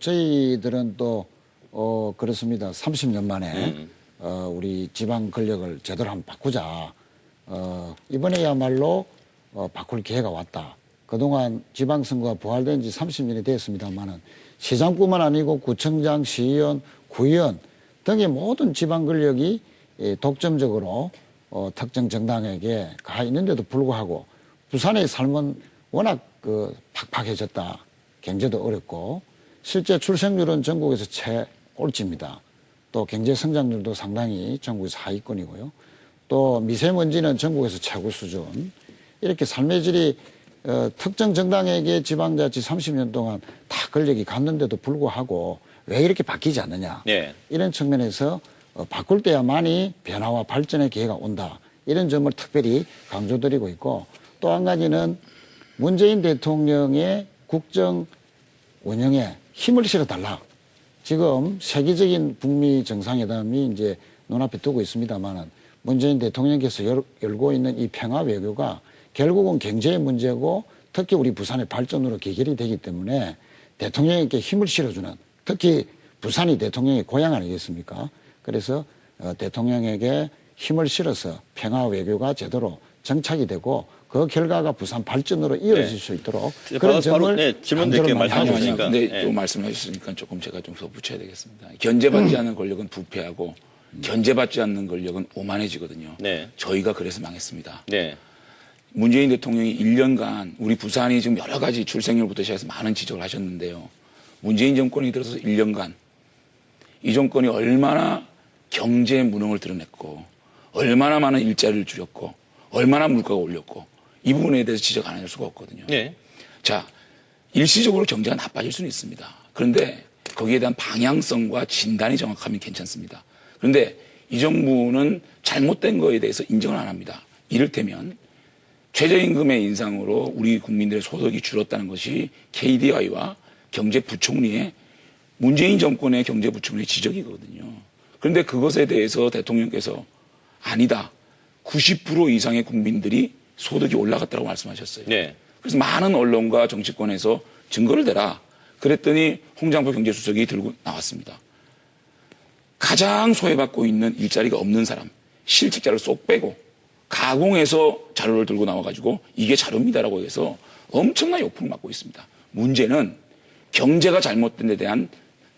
저희들은 또 어, 그렇습니다. 30년 만에 음. 어, 우리 지방 권력을 제대로 한번 바꾸자. 어, 이번에야말로 어, 바꿀 기회가 왔다. 그동안 지방선거가 부활된 지 30년이 되었습니다만은 시장뿐만 아니고 구청장, 시의원, 구의원 등의 모든 지방 권력이 예, 독점적으로 어, 특정 정당에게 가 있는데도 불구하고 부산의 삶은 워낙 그 팍팍해졌다. 경제도 어렵고 실제 출생률은 전국에서 최꼴찌입니다. 또 경제 성장률도 상당히 전국에서 하위권이고요. 또 미세먼지는 전국에서 최고 수준. 이렇게 삶의 질이 어, 특정 정당에게 지방자치 30년 동안 다 권력이 갔는데도 불구하고 왜 이렇게 바뀌지 않느냐. 네. 이런 측면에서 어, 바꿀 때야만이 변화와 발전의 기회가 온다. 이런 점을 특별히 강조드리고 있고 또 한 가지는 문재인 대통령의 국정 운영에 힘을 실어달라. 지금 세계적인 북미 정상회담이 이제 눈앞에 두고 있습니다만은 문재인 대통령께서 열, 열고 있는 이 평화 외교가 결국은 경제의 문제고 특히 우리 부산의 발전으로 개결이 되기 때문에 대통령에게 힘을 실어주는 특히 부산이 대통령의 고향 아니겠습니까? 그래서 어, 대통령에게 힘을 실어서 평화 외교가 제대로 정착이 되고 그 결과가 부산 발전으로 이어질 네. 수 있도록 그런 바로, 점을 네, 질문 드릴게요. 강조를 많이 말씀해 하고 주시니까. 또 조금 제가 좀 덧붙여야 되겠습니다. 견제받지 않는 권력은 부패하고 견제받지 않는 권력은 오만해지거든요. 네. 저희가 그래서 망했습니다. 네. 문재인 대통령이 1년간 우리 부산이 지금 여러 가지 출생률부터 시작해서 많은 지적을 하셨는데요. 문재인 정권이 들어서 1년간 이 정권이 얼마나 경제 무능을 드러냈고 얼마나 많은 일자리를 줄였고 얼마나 물가가 올렸고 이 부분에 대해서 지적 안 할 수가 없거든요. 네. 자, 일시적으로 경제가 나빠질 수는 있습니다. 그런데 거기에 대한 방향성과 진단이 정확하면 괜찮습니다. 그런데 이 정부는 잘못된 거에 대해서 인정을 안 합니다. 이를테면 최저임금의 인상으로 우리 국민들의 소득이 줄었다는 것이 KDI와 경제부총리의 문재인 정권의 경제부총리의 지적이거든요. 그런데 그것에 대해서 대통령께서 아니다. 90% 이상의 국민들이 소득이 올라갔다고 말씀하셨어요. 네. 그래서 많은 언론과 정치권에서 증거를 대라. 그랬더니 홍장표 경제수석이 들고 나왔습니다. 가장 소외받고 있는 일자리가 없는 사람, 실직자를 쏙 빼고 가공해서 자료를 들고 나와가지고 이게 자료입니다라고 해서 엄청난 욕풍을 맞고 있습니다. 문제는 경제가 잘못된 데 대한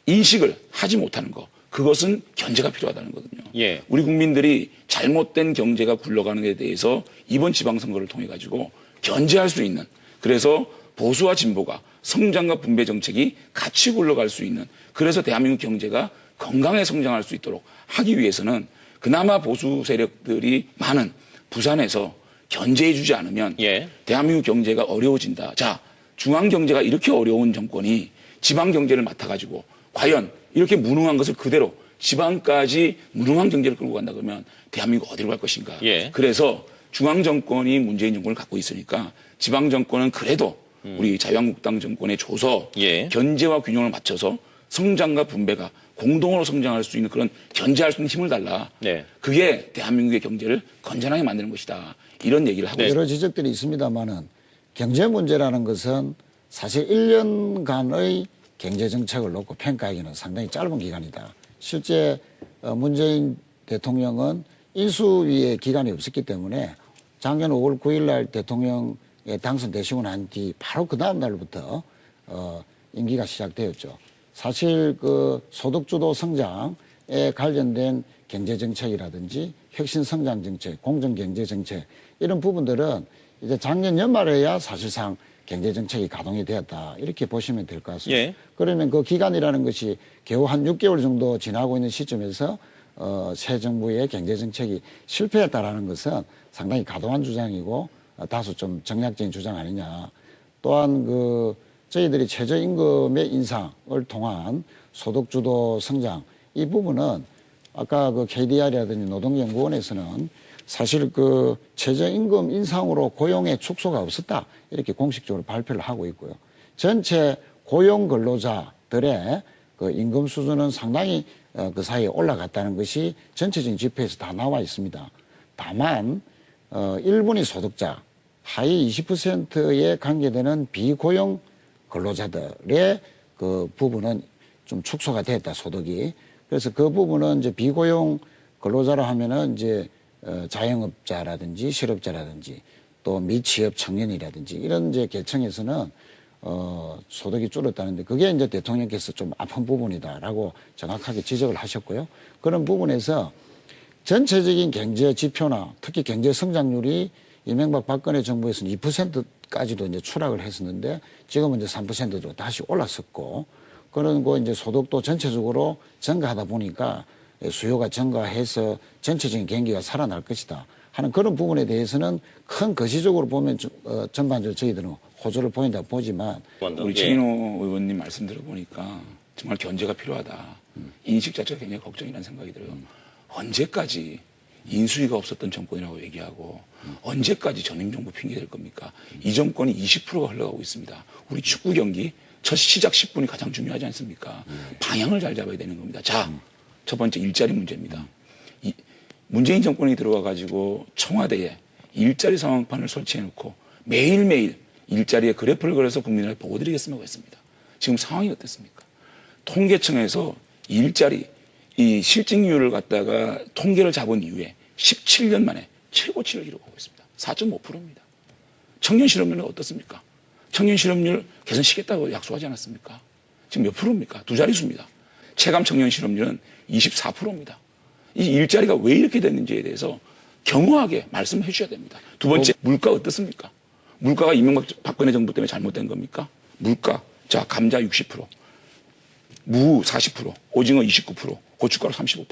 인식을 하지 못하는 거. 그것은 견제가 필요하다는 거거든요. 예. 우리 국민들이 잘못된 경제가 굴러가는 데 대해서 이번 지방선거를 통해 가지고 견제할 수 있는 그래서 보수와 진보가 성장과 분배 정책이 같이 굴러갈 수 있는 그래서 대한민국 경제가 건강하게 성장할 수 있도록 하기 위해서는 그나마 보수 세력들이 많은 부산에서 견제해 주지 않으면 예. 대한민국 경제가 어려워진다. 자, 중앙 경제가 이렇게 어려운 정권이 지방 경제를 맡아 가지고 과연 이렇게 무능한 것을 그대로 지방까지 무능한 경제를 끌고 간다 그러면 대한민국 어디로 갈 것인가? 예. 그래서 중앙 정권이 문재인 정권을 갖고 있으니까 지방 정권은 그래도 우리 자유한국당 정권에 줘서 음. 예. 견제와 균형을 맞춰서 성장과 분배가 공동으로 성장할 수 있는 그런 견제할 수 있는 힘을 달라. 네. 그게 대한민국의 경제를 건전하게 만드는 것이다. 이런 얘기를 하고 네. 여러 지적들이 있습니다만은 경제 문제라는 것은 사실 1년간의 경제 정책을 놓고 평가하기는 상당히 짧은 기간이다. 실제 어, 문재인 대통령은 인수위의 기간이 없었기 때문에 작년 5월 9일 날 대통령에 당선되시고 난 뒤 바로 그 다음 날부터 어, 임기가 시작되었죠. 사실 그 소득주도 성장에 관련된 경제 정책이라든지 혁신 성장 정책, 공정 경제 정책 이런 부분들은 이제 작년 연말에야 사실상 경제 정책이 가동이 되었다 이렇게 보시면 될 것 같습니다. 예. 그러면 그 기간이라는 것이 겨우 한 6개월 정도 지나고 있는 시점에서 어, 새 정부의 경제 정책이 실패했다라는 것은 상당히 가도한 주장이고 어, 다소 좀 정략적인 주장 아니냐. 또한 그 저희들이 최저임금의 인상을 통한 소득 주도 성장 이 부분은 아까 그 KDR이라든지 노동연구원에서는 사실 그 최저임금 인상으로 고용의 축소가 없었다 이렇게 공식적으로 발표를 하고 있고요. 전체 고용 근로자들의 그 임금 수준은 상당히 어, 그 사이에 올라갔다는 것이 전체적인 지표에서 다 나와 있습니다. 다만 어, 일본이 소득자 하위 20%에 관계되는 비고용 근로자들의 그 부분은 좀 축소가 됐다 소득이. 그래서 그 부분은 이제 비고용 근로자라 하면은 이제 어, 자영업자라든지 실업자라든지 또 미취업 청년이라든지 이런 이제 계층에서는 어, 소득이 줄었다는데 그게 이제 대통령께서 좀 아픈 부분이다라고 정확하게 지적을 하셨고요. 그런 부분에서 전체적인 경제 지표나 특히 경제 성장률이 이명박 박근혜 정부에서는 2%까지도 이제 추락을 했었는데 지금은 이제 3%로 다시 올랐었고 그런 거 이제 소득도 전체적으로 증가하다 보니까 수요가 증가해서 전체적인 경기가 살아날 것이다 하는 그런 부분에 대해서는 큰 거시적으로 보면 저- 어, 전반적으로 저희들은 호조를 보인다 고 보지만 우리 예. 최인호 의원님 말씀 들어보니까 정말 견제가 필요하다. 인식 자체가 굉장히 걱정이라는 생각이 들어요. 언제까지 인수위가 없었던 정권이라고 얘기하고 언제까지 전임정부 핑계댈 겁니까? 이 정권이 20%가 흘러가고 있습니다. 우리 축구 경기 첫 시작 10분이 가장 중요하지 않습니까? 방향을 잘 잡아야 되는 겁니다. 자, 첫 번째 일자리 문제입니다. 이 문재인 정권이 들어와 가지고 청와대에 일자리 상황판을 설치해 놓고 매일매일 일자리의 그래프를 그려서 국민들에게 보고 드리겠습니다 했습니다. 지금 상황이 어떻습니까? 통계청에서 일자리 이 실직률을 갖다가 통계를 잡은 이후에 17년 만에 최고치를 기록하고 있습니다. 4.5%입니다. 청년 실업률은 어떻습니까? 청년 실업률 개선시겠다고 약속하지 않았습니까? 지금 몇 프로입니까? 두 자릿수입니다. 체감 청년 실업률은 24%입니다. 이 일자리가 왜 이렇게 됐는지에 대해서 경허하게 말씀해 주셔야 됩니다. 두 번째, 물가 어떻습니까? 물가가 이명박 박근혜 정부 때문에 잘못된 겁니까? 물가. 자, 감자 60%, 무 40%, 오징어 29%, 고춧가루 35%.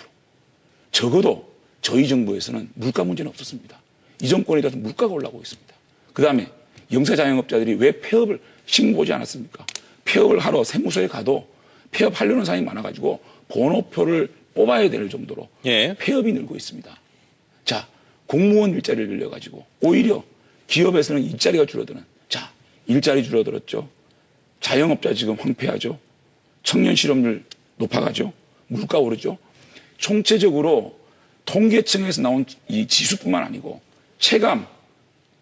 적어도 저희 정부에서는 물가 문제는 없었습니다. 이 정권에 따라서 물가가 올라오고 있습니다. 그 다음에 영세 자영업자들이 왜 폐업을 신고하지 않았습니까? 폐업을 하러 세무서에 가도 폐업하려는 사람이 많아가지고 번호표를 뽑아야 될 정도로 예. 폐업이 늘고 있습니다. 자, 공무원 일자리를 늘려가지고 오히려 기업에서는 일자리가 줄어드는 자, 일자리 줄어들었죠. 자영업자 지금 황폐하죠. 청년 실업률 높아가죠. 물가 오르죠. 총체적으로 통계청에서 나온 이 지수뿐만 아니고 체감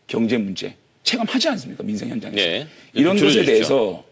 경제 문제 체감하지 않습니까 민생 현장에서 네. 이런 좀 것에. 대해서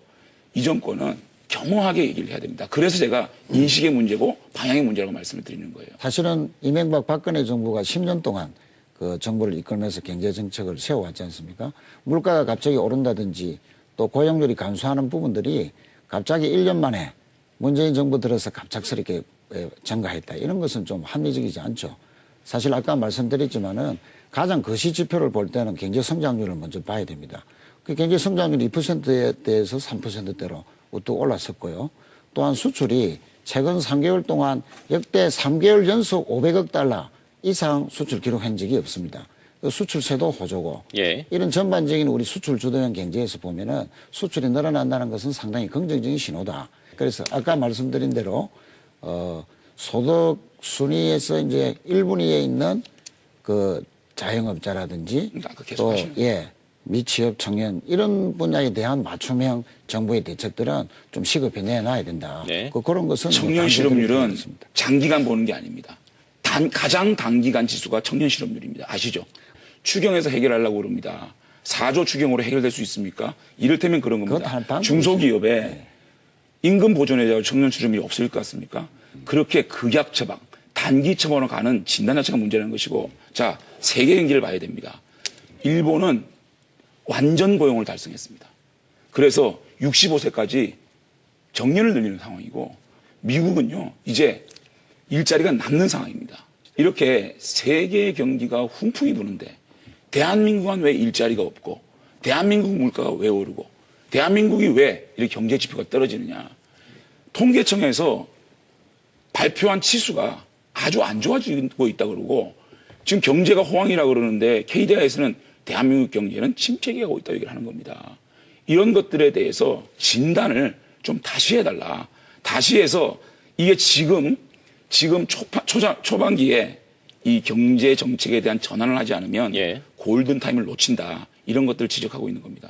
이 정권은 겸허하게 얘기를 해야 됩니다. 그래서 제가 인식의 문제고 방향의 문제라고 말씀을 드리는 거예요. 사실은 이명박 박근혜 정부가 10년 동안 그 정부를 이끌면서 경제 정책을 세워왔지 않습니까? 물가가 갑자기 오른다든지 또 고용률이 감소하는 부분들이 갑자기 1년 만에 문재인 정부 들어서 갑작스럽게 에, 증가했다. 이런 것은 좀 합리적이지 않죠. 사실 아까 말씀드렸지만은 가장 거시 지표를 볼 때는 경제 성장률을 먼저 봐야 됩니다. 그 경제 성장률 2%에 대해서 3%대로 우뚝 올랐었고요. 또한 수출이 최근 3개월 동안 역대 3개월 연속 500억 달러 이상 수출 기록한 적이 없습니다. 그 수출세도 호조고 예. 이런 전반적인 우리 수출 주도형 경제에서 보면은 수출이 늘어난다는 것은 상당히 긍정적인 신호다. 그래서 아까 말씀드린 대로 어 소득 순위에서 이제 1분위에 있는 그 자영업자라든지 아까 계속 또 하시는 예, 미취업 청년 이런 분야에 대한 맞춤형 정부의 대책들은 좀 시급히 내놔야 된다. 네. 그 그런 것은 청년 실업률은. 장기간 보는 게 아닙니다. 단, 가장 단기간 지수가 청년 실업률입니다. 아시죠? 추경에서 해결하려고 그럽니다. 4조 추경으로 해결될 수 있습니까? 이를테면 그런 겁니다. 중소기업에 임금 보존에 청년 실업률이 없을 것 같습니까? 그렇게 극약 처방, 단기 처방으로 가는 진단 자체가 문제라는 것이고, 자, 세계 경기를 봐야 됩니다. 일본은 완전 고용을 달성했습니다. 그래서 65세까지 정년을 늘리는 상황이고 미국은요 이제 일자리가 남는 상황입니다. 이렇게 세계 경기가 훈풍이 부는데 대한민국은 왜 일자리가 없고 대한민국 물가가 왜 오르고 대한민국이 왜 이렇게 경제 지표가 떨어지느냐 통계청에서 발표한 치수가 아주 안 좋아지고 있다 그러고 지금 경제가 호황이라 그러는데 KDI에서는 대한민국 경제는 침체기가 오고 있다 얘기를 하는 겁니다. 이런 것들에 대해서 진단을 좀 다시 해달라. 다시 해서 이게 지금 지금 초파, 초장, 초반기에 이 경제 정책에 대한 전환을 하지 않으면 예. 골든 타임을 놓친다. 이런 것들을 지적하고 있는 겁니다.